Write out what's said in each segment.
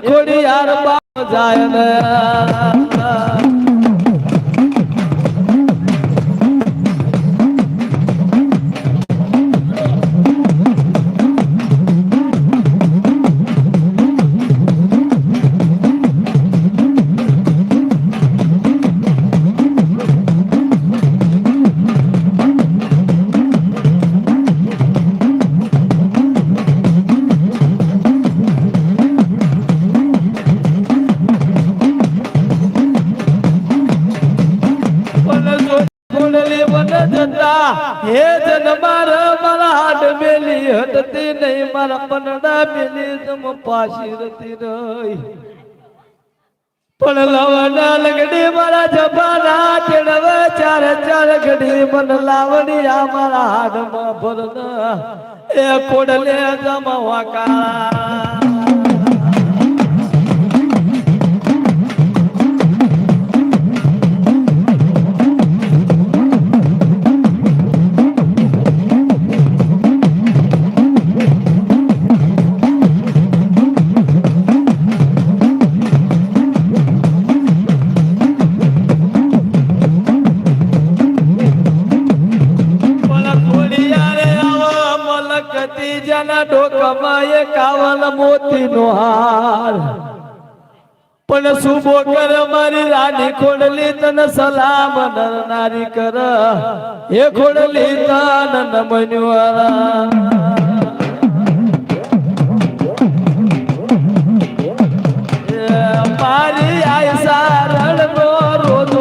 ખોડી યાર બાપ જાય ને. હટતી નહીં, મારા પનડા મેલી તમ પાછી રતી રહી. પણ લવડા લગડી મારા જબાના ચડવે ચાર ચાર ઘડી મન લાવડી આ મારા હાડમાં ભરના. એ કોડલે જમવા કાળા. જના ઢોકમાં એ કાવલ મોતીનો હાર. પણ સુબો કર મારી રાની ખોડલી, તને સલામ નરનારી કર. એ ખોડલી તન નમન્યુરા મારી આય સારણ નો રોજો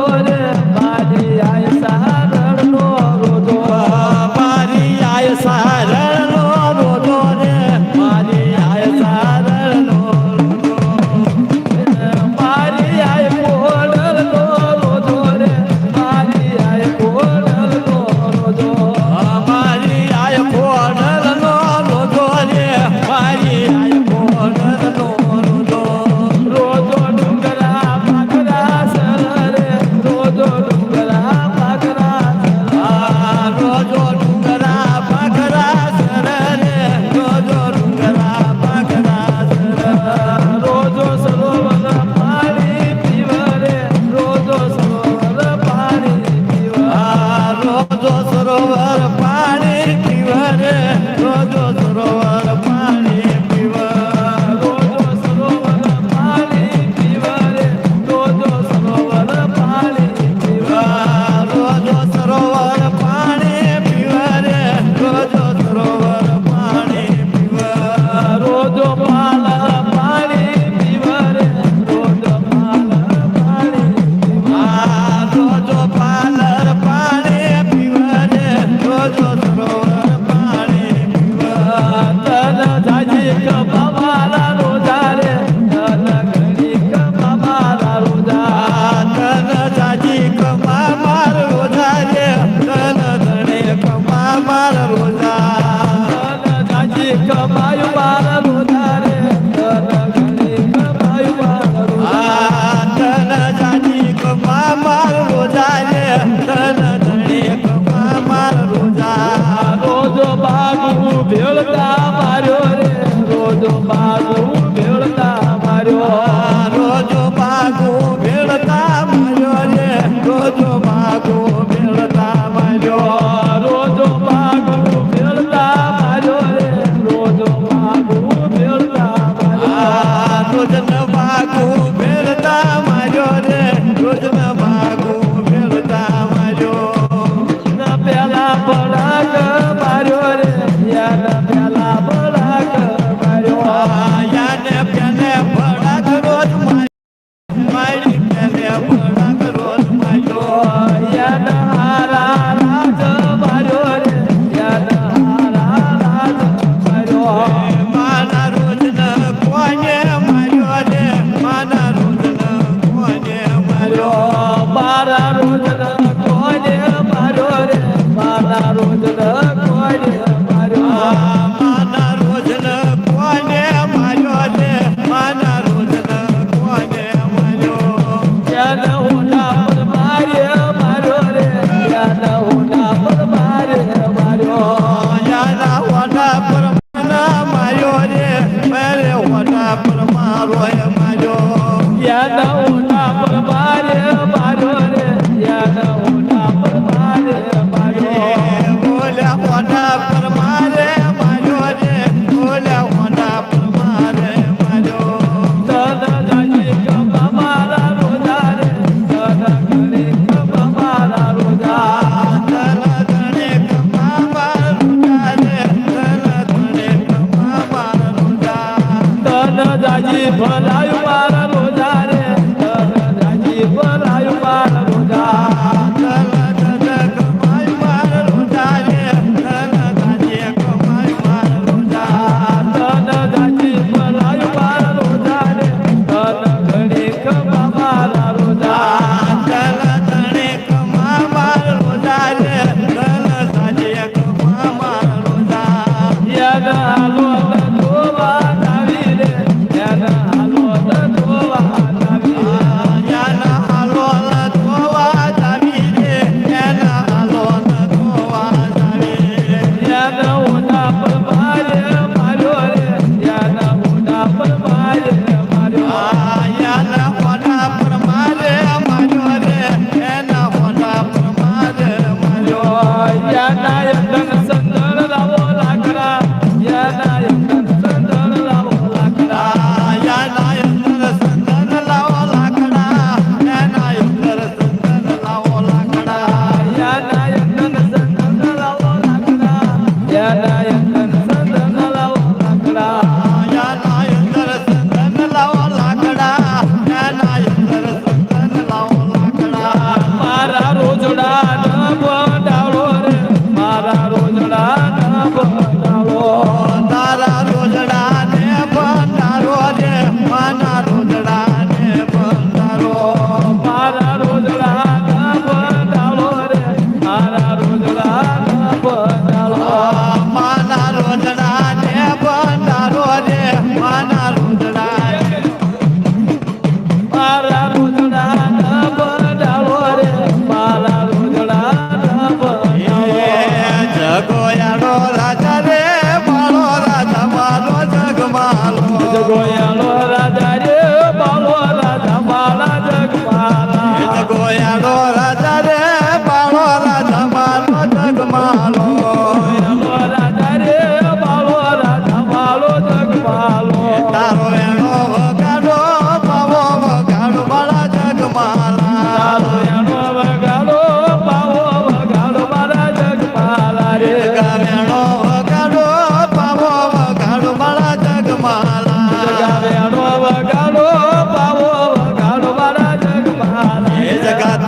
jogou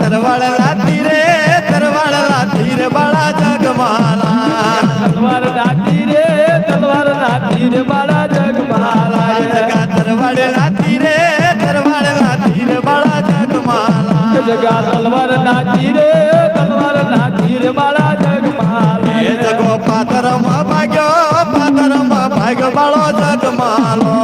તરવાળ રાતી રે તરવાળ રાતી રે બાળા જગમાલા. તલવાર રાતી રે તલવાર રાતી રે બાળા જગમાલા જગા તરવાળ રાતી રે તરવાળ રાતી રે બાળા જગમાલા. જગા તલવાર રાતી રે તલવાર રાતી રે બાળા જગમાલા એ ભાગ્યો પાતર ભાગ્યો બાળો જગમાલો.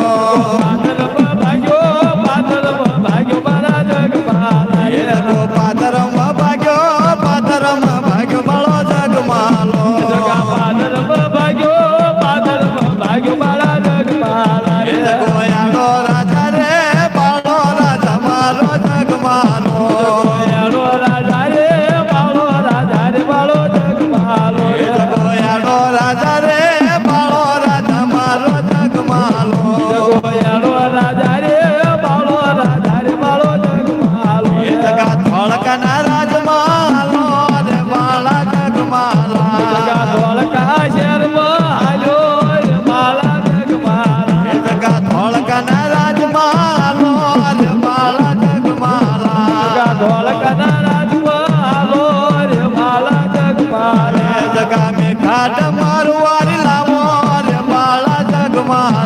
আমার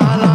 la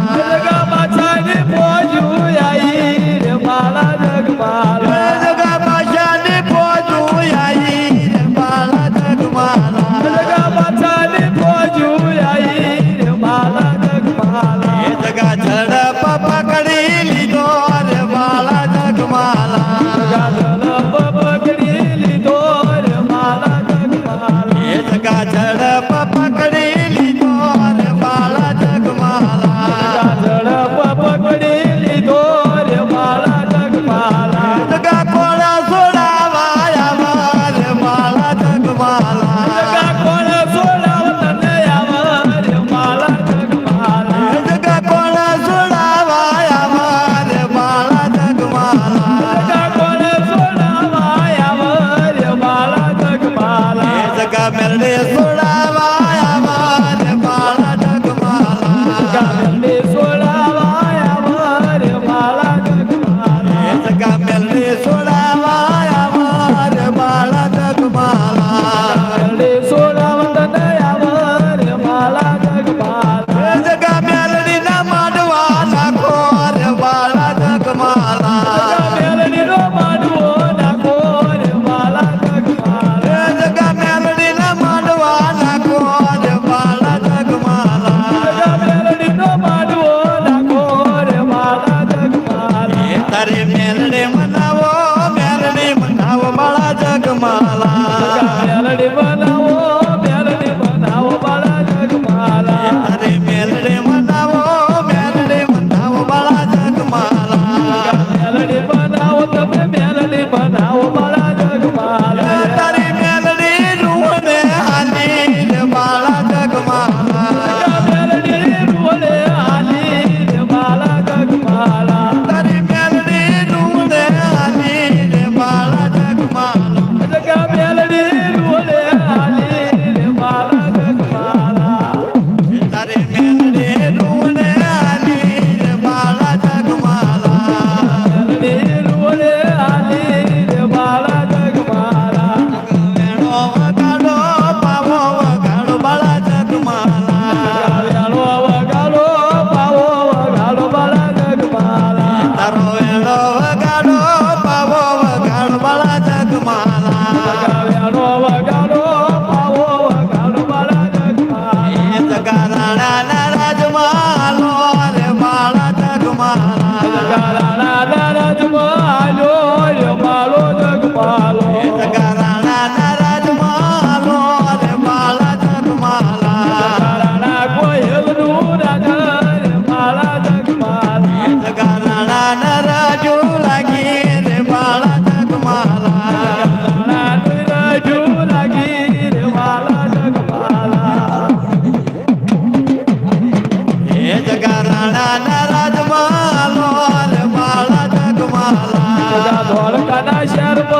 જગમાલા જગા ધોળકાના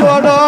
ಕೊಡೋ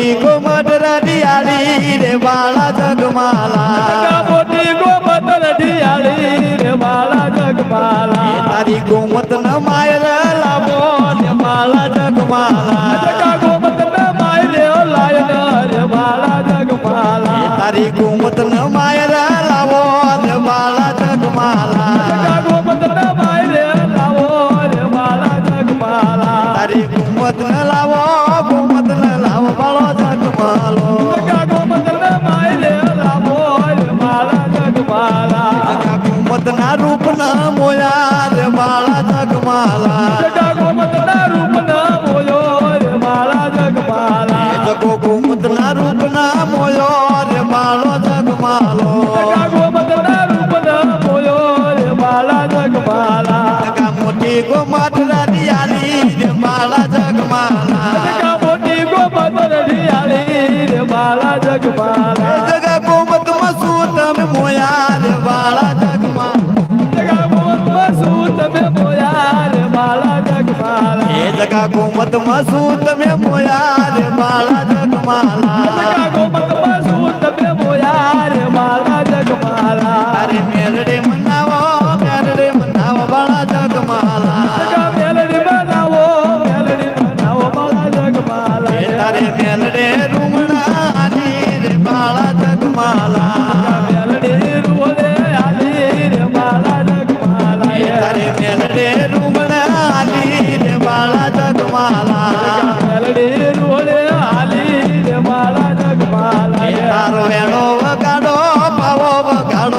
મોટી ગોમટર ઢિયાળી રે બાળા જગમાલા. મોટી ગોમટર ઢિયાળી રે બાળા જગમાલા. તારી ગોમત ન માયલ લાવો રે બાળા જગમાલા. ગોમત ન માયલ લાય રે બાળા જગમાલા. તારી ગોમત ન માયલ લાવો રે બાળા જગમાલા. ગોમત ન માયલ લાવો રે બાળા જગમાલા. તારી ગોમત ન લાવો જગા કુમતમાં શું તમે મોયા રે બાળા જગમાં.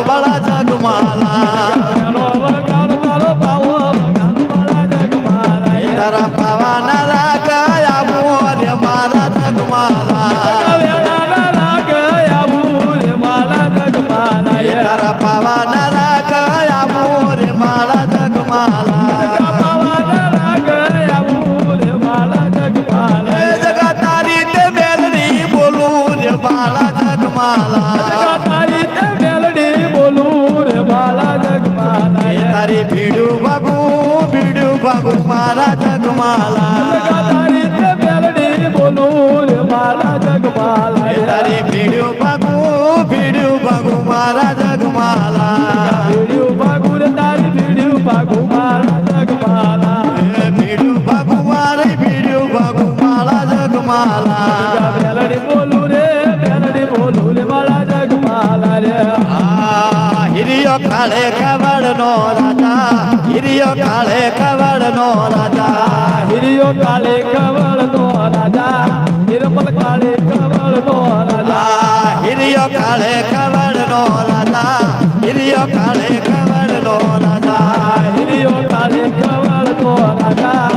বাড়া যায় মালা હિરિયો કાળે ખવડનો રાજા, હિરિયો કાળે ખવડનો રાજા. હિરિયો કાળે ખવડનો રાજા, નિર્મલ કાળે ખવડનો રાજા. હિરિયો કાળે ખવડનો રાજા, હિરિયો કાળે ખવડનો રાજા. હિરિયો કાળે ખવડનો રાજા